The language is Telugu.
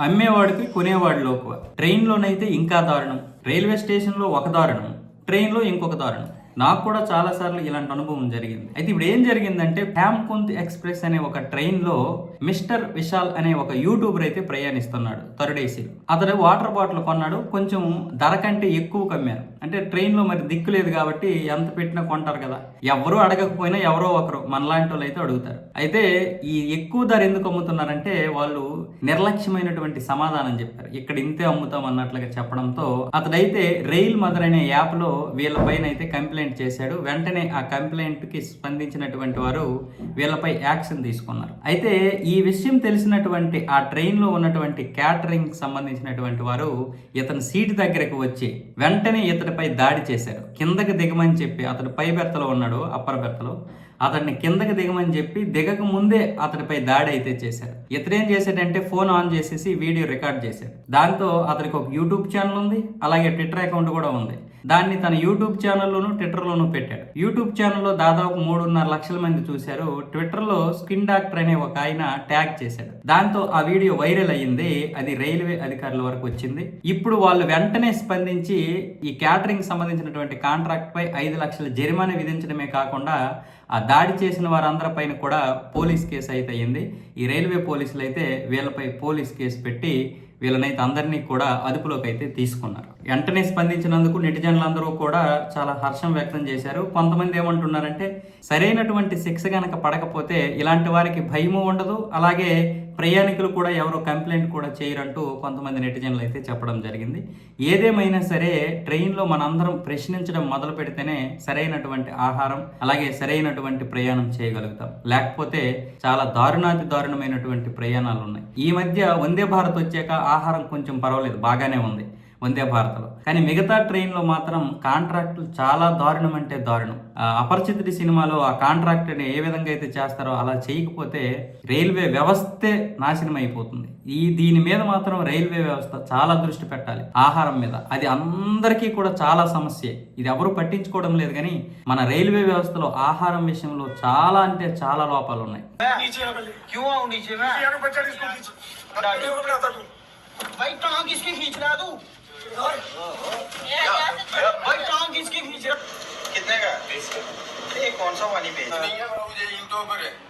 అమ్మేవాడికి కొనేవాడు లోకువ. ట్రైన్లోనైతే ఇంకా దారుణం. రైల్వే స్టేషన్లో ఒక దారుణం. ట్రైన్లో ఇంకొక దారుణం. నాకు కూడా చాలా సార్లు ఇలాంటి అనుభవం జరిగింది. అయితే ఇప్పుడు ఏం జరిగిందంటే కుంత్ ఎక్స్ప్రెస్ అనే ఒక ట్రైన్లో మిస్టర్ విశాల్ అనే ఒక యూట్యూబర్ అయితే ప్రయాణిస్తున్నాడు థర్డ్ ఏసీలో అతడు వాటర్ బాటిల్ కొన్నాడు కొంచెం ధర కంటే ఎక్కువ కమ్మారు. అంటే ట్రైన్లో మరి దిక్కు లేదు కాబట్టి ఎంత పెట్టినా కొంటారు కదా. ఎవరు అడగకపోయినా ఎవరో ఒకరు మనలాంటి వాళ్ళు అయితే అడుగుతారు. అయితే ఈ ఎక్కువ ధర ఎందుకు అమ్ముతున్నారంటే వాళ్ళు నిర్లక్ష్యమైనటువంటి సమాధానం చెప్పారు. ఇక్కడ ఇంతే అమ్ముతాం అన్నట్లుగా చెప్పడంతో అతడైతే రైల్ మదర్ అనే యాప్లో వీళ్ళపైన అయితే కంప్లైంట్ చేశాడు. వెంటనే ఆ కంప్లైంట్కి స్పందించినటువంటి వారు వీళ్ళపై యాక్షన్ తీసుకున్నారు. అయితే ఈ విషయం తెలిసినటువంటి ఆ ట్రైన్లో ఉన్నటువంటి క్యాటరింగ్ సంబంధించినటువంటి వారు ఇతని సీట్ దగ్గరకు వచ్చి వెంటనే ఇతడిపై దాడి చేశారు. కిందకి దిగమని చెప్పి అతడు పై బెర్తలో ఉన్నాడు అప్పర్ బెర్తలో. అతన్ని కిందకి దిగమని చెప్పి దిగక ముందే అతడిపై దాడి అయితే చేశారు. ఇతరేం చేశాడంటే ఫోన్ ఆన్ చేసేసి వీడియో రికార్డ్ చేశాడు. దాంతో అతనికి ఒక యూట్యూబ్ ఛానల్ ఉంది అలాగే ట్విట్టర్ అకౌంట్ కూడా ఉంది. దాన్ని తన యూట్యూబ్ ఛానల్లోను ట్విట్టర్లోనూ పెట్టాడు. యూట్యూబ్ ఛానల్లో దాదాపు మూడున్నర లక్షల మంది చూశారు. ట్విట్టర్లో స్కిన్ డాక్టర్ అనే ఒక ఆయన ట్యాగ్ చేశాడు. దాంతో ఆ వీడియో వైరల్ అయ్యింది. అది రైల్వే అధికారుల వరకు వచ్చింది. ఇప్పుడు వాళ్ళు వెంటనే స్పందించి ఈ క్యాటరింగ్ సంబంధించినటువంటి కాంట్రాక్ట్ పై ఐదు లక్షల జరిమానా విధించడమే కాకుండా ఆ దాడి చేసిన వారందరిపైన కూడా పోలీస్ కేసు అయితే అయ్యింది ఈ రైల్వే పోలీసులు అయితే వీళ్ళపై పోలీస్ కేసు పెట్టి వీళ్ళనైతే అందరినీ కూడా అదుపులోకి అయితే తీసుకున్నారు. వెంటనే స్పందించినందుకు నెటిజన్లందరూ కూడా చాలా హర్షం వ్యక్తం చేశారు. కొంతమంది ఏమంటున్నారంటే సరైనటువంటి శిక్ష గనక పడకపోతే ఇలాంటి వారికి భయము ఉండదు. అలాగే ప్రయాణికులు కూడా ఎవరో కంప్లైంట్ కూడా చేయరంటూ కొంతమంది నెటిజన్లు అయితే చెప్పడం జరిగింది. ఏదేమైనా సరే ట్రైన్లో మనందరం ప్రశ్నించడం మొదలు పెడితేనే సరైనటువంటి ఆహారం అలాగే సరైనటువంటి ప్రయాణం చేయగలుగుతాం. లేకపోతే చాలా దారుణాతి దారుణమైనటువంటి ప్రయాణాలు ఉన్నాయి ఈ మధ్య వందే భారత్ వచ్చాక ఆహారం కొంచెం పర్వాలేదు బాగానే ఉంది. వందే భారత్లో. కానీ మిగతా ట్రైన్లో మాత్రం కాంట్రాక్టులు చాలా దారుణం అంటే దారుణం. ఆ అపరిచితుడి సినిమాలో ఆ కాంట్రాక్ట్ని ఏ విధంగా అయితే చేస్తారో అలా చేయకపోతే రైల్వే వ్యవస్థే నాశనం అయిపోతుంది. ఈ దీని మీద మాత్రం రైల్వే వ్యవస్థ చాలా దృష్టి పెట్టాలి ఆహారం మీద. అది అందరికీ కూడా చాలా సమస్య. ఇది ఎవరు పట్టించుకోవడం లేదు కానీ మన రైల్వే వ్యవస్థలో ఆహారం విషయంలో చాలా అంటే చాలా లోపాలు ఉన్నాయి भाई टांग किसकी खींच रहा कितने का? ये कौन सा वाली पेज नहीं है? मुझे ईंटों पर है।